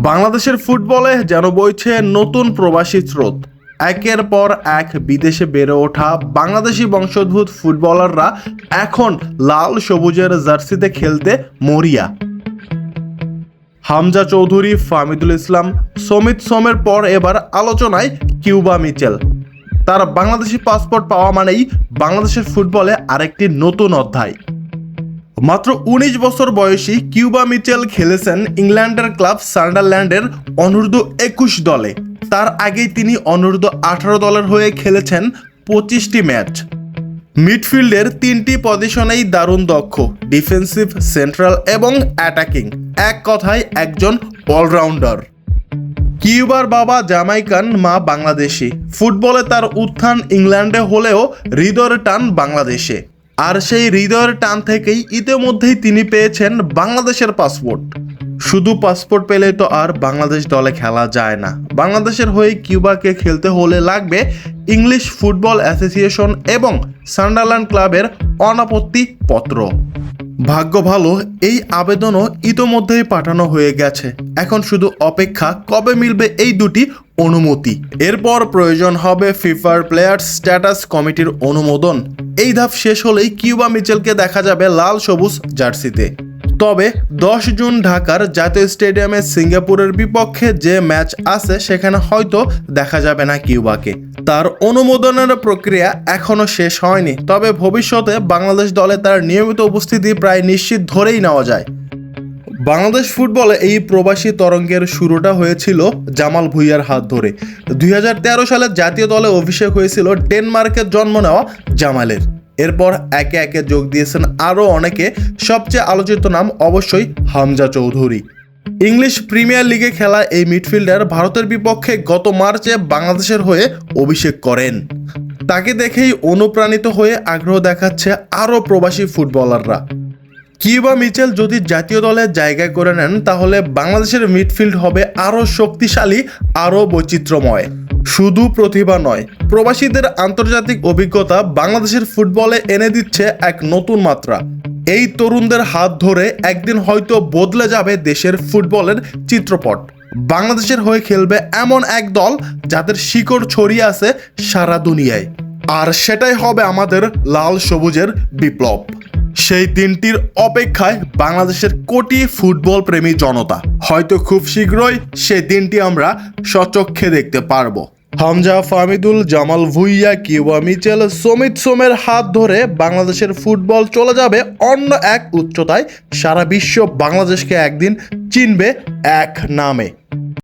বাংলাদেশের ফুটবলে যেন বইছে নতুন প্রবাসী স্রোত। একের পর এক বিদেশে বেড়ে ওঠা বাংলাদেশি বংশোদ্ভূত ফুটবলাররা এখন লাল সবুজের জার্সিতে খেলতে মরিয়া। হামজা চৌধুরী ফামিদুল ইসলাম, সমিত সোমের পর এবার আলোচনায় কিউবা মিচেল। তার বাংলাদেশি পাসপোর্ট পাওয়া মানেই বাংলাদেশের ফুটবলে আরেকটি নতুন অধ্যায়। মাত্র উনিশ বছর বয়সী কিউবা মিচেল খেলেছেন ইংল্যান্ডের ক্লাব সান্ডারল্যান্ডের অনূর্ধ্ব একুশ দলে। তার আগেই তিনি অনূর্ধ্ব আঠারো দলের হয়ে খেলেছেন পঁচিশটি ম্যাচ। মিডফিল্ডের তিনটি পজিশনেই দারুণ দক্ষ, ডিফেন্সিভ, সেন্ট্রাল এবং অ্যাটাকিং, এক কথায় একজন অলরাউন্ডার। কিউবার বাবা জামাইকান মা বাংলাদেশি। ফুটবলে তার উত্থান ইংল্যান্ডে হলেও হৃদয়ের টান বাংলাদেশে। আর সেই হৃদয়ের টান থেকেই ইতিমধ্যেই তিনি পেয়েছেন বাংলাদেশের পাসপোর্ট। শুধু পাসপোর্ট পেলে তো আর বাংলাদেশ দলে খেলা যায় না। বাংলাদেশের হয়ে কিউবাকে খেলতে হলে লাগবে ইংলিশ ফুটবল অ্যাসোসিয়েশন এবং সান্ডারল্যান্ড ক্লাবের অনাপত্তি পত্র ভাগ্য ভালো, এই আবেদনও ইতোমধ্যেই পাঠানো হয়ে গেছে। এখন শুধু অপেক্ষা, কবে মিলবে এই দুটি অনুমতি? এরপর প্রয়োজন হবে ফিফার প্লেয়ার স্ট্যাটাস কমিটির অনুমোদন। এই ধাপ শেষ হলেই কিউবা মিচেলকে দেখা যাবে লাল সবুজ জার্সিতে। তবে দশ জুন ঢাকার জাতীয় স্টেডিয়ামে সিঙ্গাপুরের বিপক্ষে যে ম্যাচ আছে, সেখানে হয়তো দেখা যাবে না কিউবাকে। তার অনুমোদনের প্রক্রিয়া এখনও শেষ হয়নি, তবে ভবিষ্যতে বাংলাদেশ দলে তার নিয়মিত উপস্থিতি প্রায় নিশ্চিত ধরেই নেওয়া যায়। বাংলাদেশ ফুটবলে এই প্রবাসী তরঙ্গের শুরুটা হয়েছিল জামাল ভুইয়ার হাত ধরে। দুই হাজার তেরো সালে জাতীয় দলে অভিষেক হয়েছিল ডেনমার্কের জন্ম নেওয়া জামালের। এরপর একে একে যোগ দিয়েছেন আরও অনেকে, সবচেয়ে আলোচিত নাম অবশ্যই হামজা চৌধুরী। ইংলিশ প্রিমিয়ার লিগে খেলা এই মিডফিল্ডার ভারতের বিপক্ষে গত মার্চে বাংলাদেশের হয়ে অভিষেক করেন। তাকে দেখেই অনুপ্রাণিত হয়ে আগ্রহ দেখাচ্ছে আরও প্রবাসী ফুটবলাররা। কিউবা মিচেল যদি জাতীয় দলে জায়গা করে নেন, তাহলে বাংলাদেশের মিডফিল্ড হবে আরও শক্তিশালী, আরও বৈচিত্র্যময়। শুধু প্রতিভা নয়, প্রবাসীদের আন্তর্জাতিক অভিজ্ঞতা বাংলাদেশের ফুটবলে এনে দিচ্ছে এক নতুন মাত্রা। এই তরুণদের হাত ধরে একদিন হয়তো বদলে যাবে দেশের ফুটবলের চিত্রপট। বাংলাদেশের হয়ে খেলবে এমন এক দল যাদের শিকড় ছড়িয়ে আছে সারা দুনিয়ায়। আর সেটাই হবে আমাদের লাল সবুজের বিপ্লব। সেই দিনটির অপেক্ষায় বাংলাদেশের কোটি ফুটবল প্রেমী জনতা। হয়তো খুব শীঘ্রই সেই দিনটি আমরা সচক্ষে দেখতে পারব। হামজা ফামিদুল, জামাল ভুইয়া, কিউবা মিচেল, সমিত সোমের হাত ধরে বাংলাদেশের ফুটবল চলে যাবে অন্য এক উচ্চতায়। সারা বিশ্ব বাংলাদেশকে একদিন চিনবে এক নামে।